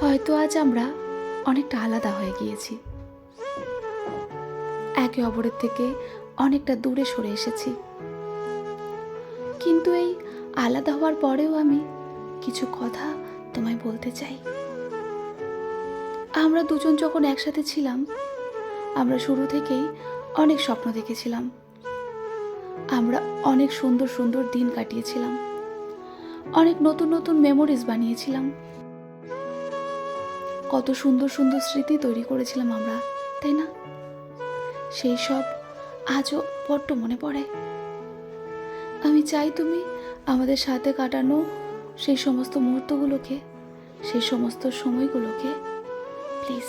হয়তো আজ আমরা অনেকটা আলাদা হয়ে গিয়েছি। একে অপরের থেকে অনেকটা দূরে সরে এসেছি। কিন্তু এই আলাদা হওয়ার পরেও আমি কিছু কথা তোমায় বলতে চাই। আমরা দুজন যখন একসাথে ছিলাম, আমরা শুরু থেকেই অনেক স্বপ্ন দেখেছিলাম। আমরা অনেক সুন্দর সুন্দর দিন কাটিয়েছিলাম। অনেক নতুন নতুন মেমোরিজ বানিয়েছিলাম। কত সুন্দর সুন্দর স্মৃতি তৈরি করেছিলাম আমরা, তাই না? সেই সব আজও বড্ড মনে পড়ে। আমি চাই তুমি আমাদের সাথে কাটানো সেই সমস্ত মুহূর্তগুলোকে, সেই সমস্ত সময়গুলোকে, প্লিজ,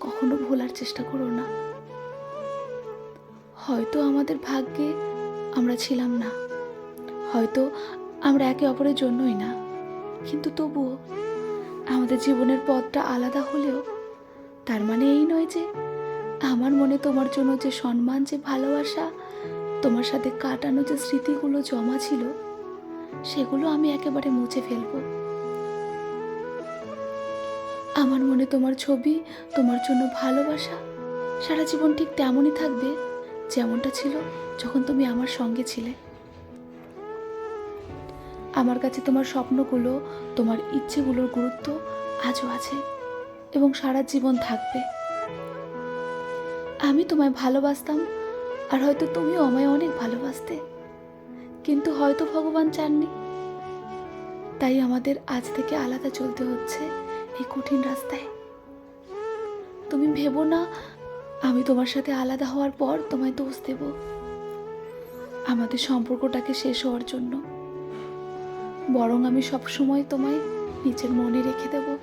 কখনো ভোলার চেষ্টা করো না। হয়তো আমাদের ভাগ্যে আমরা ছিলাম না, হয়তো আমরা একে অপরের জন্যই না, কিন্তু তবুও আমাদের জীবনের পথটা আলাদা হলেও, তার মানে এই নয় যে আমার মনে তোমার জন্য যে সম্মান, যে ভালোবাসা, তোমার সাথে কাটানো যে স্মৃতিগুলো জমা ছিল, সেগুলো আমি একেবারে মুছে ফেলব। আমার মনে তোমার ছবি, তোমার জন্য ভালোবাসা, সারা জীবন ঠিক তেমনই থাকবে যেমনটা ছিল যখন তুমি আমার সঙ্গে ছিলে। আমার কাছে তোমার স্বপ্নগুলো, তোমার ইচ্ছেগুলোর গুরুত্ব আজও আছে এবং সারা জীবন থাকবে। আমি তোমায় ভালোবাসতাম আর হয়তো তুমিও আমায় অনেক ভালোবাসতে। কিন্তু হয়তো ভগবান চাননি। তাই আমাদের আজ থেকে আলাদা চলতে হচ্ছে এই কঠিন রাস্তায়। তুমি ভেবো না, আমি তোমার সাথে আলাদা হওয়ার পর তোমায় দোষ দেব। আমাদের সম্পর্কটাকে শেষ হওয়ার জন্য। বরং আমি সবসময় তোমায় নিজের মনে রেখে দেব।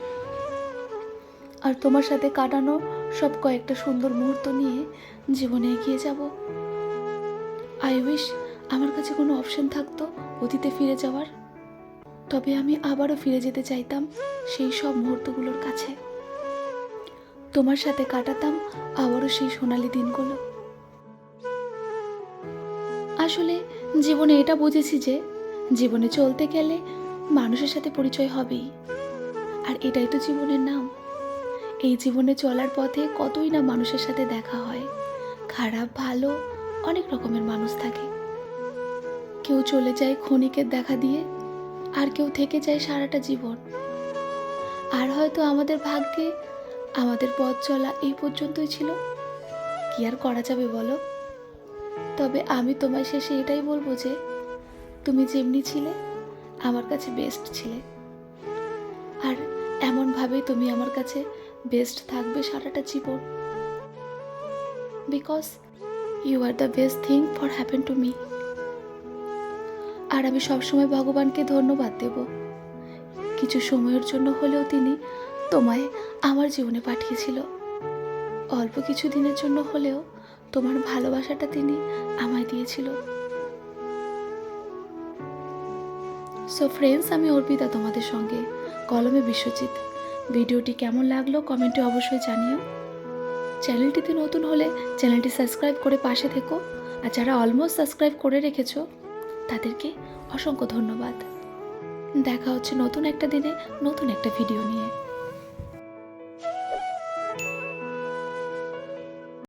আর তোমার সাথে কাটানো সব কয়েকটা সুন্দর মুহূর্ত নিয়ে জীবনে এগিয়ে যাব। আই উইশ আমার কাছে কোনো অপশন থাকতো অতীতে ফিরে যাওয়ার। তবে আমি আবারও ফিরে যেতে চাইতাম সেই সব মুহূর্তগুলোর কাছে। তোমার সাথে কাটাতাম আবারও সেই সোনালি দিনগুলো। আসলে জীবনে এটা বুঝেছি যে জীবনে চলতে গেলে মানুষের সাথে পরিচয় হবেই। আর এটাই তো জীবনের নাম। এই জীবনে চলার পথে কতই না মানুষের সাথে দেখা হয়। খারাপ, ভালো, অনেক রকমের মানুষ থাকে। কেউ চলে যায় ক্ষণিকের দেখা দিয়ে, আর কেউ থেকে যায় সারাটা জীবন। আর হয়তো আমাদের ভাগ্যে আমাদের পথ চলা এই পর্যন্তই ছিল। কি আর করা যাবে বলো? তবে আমি তোমায় শেষে এটাই বলব যে তুমি যেমনি ছিলে, আমার কাছে বেস্ট ছিলে। আর এমনভাবেই তুমি আমার কাছে বেস্ট থাকবে সারাটা জীবন। Because you are the best thing for happen to me আর আমি সবসময় ভগবানকে ধন্যবাদ দেব। কিছু সময়ের জন্য হলেও তিনি তোমায় আমার জীবনে পাঠিয়েছিল। অল্প কিছু দিনের জন্য হলেও তোমার ভালোবাসাটা তিনি আমায় দিয়েছিল। সো ফ্রেন্ডস আমি অর্পিতা তোমাদের সঙ্গে কলমে বিশ্বজিৎ। ভিডিওটি কেমন লাগল কমেন্টে অবশ্যই জানিও। চ্যানেলটিতে নতুন হলে চ্যানেলটি সাবস্ক্রাইব করে পাশে থেকো। আর যারা অলমোস্ট সাবস্ক্রাইব করে রেখেছ, তাদেরকে অসংখ্য ধন্যবাদ। দেখা হচ্ছে নতুন একটা দিনে নতুন একটা ভিডিও নিয়ে।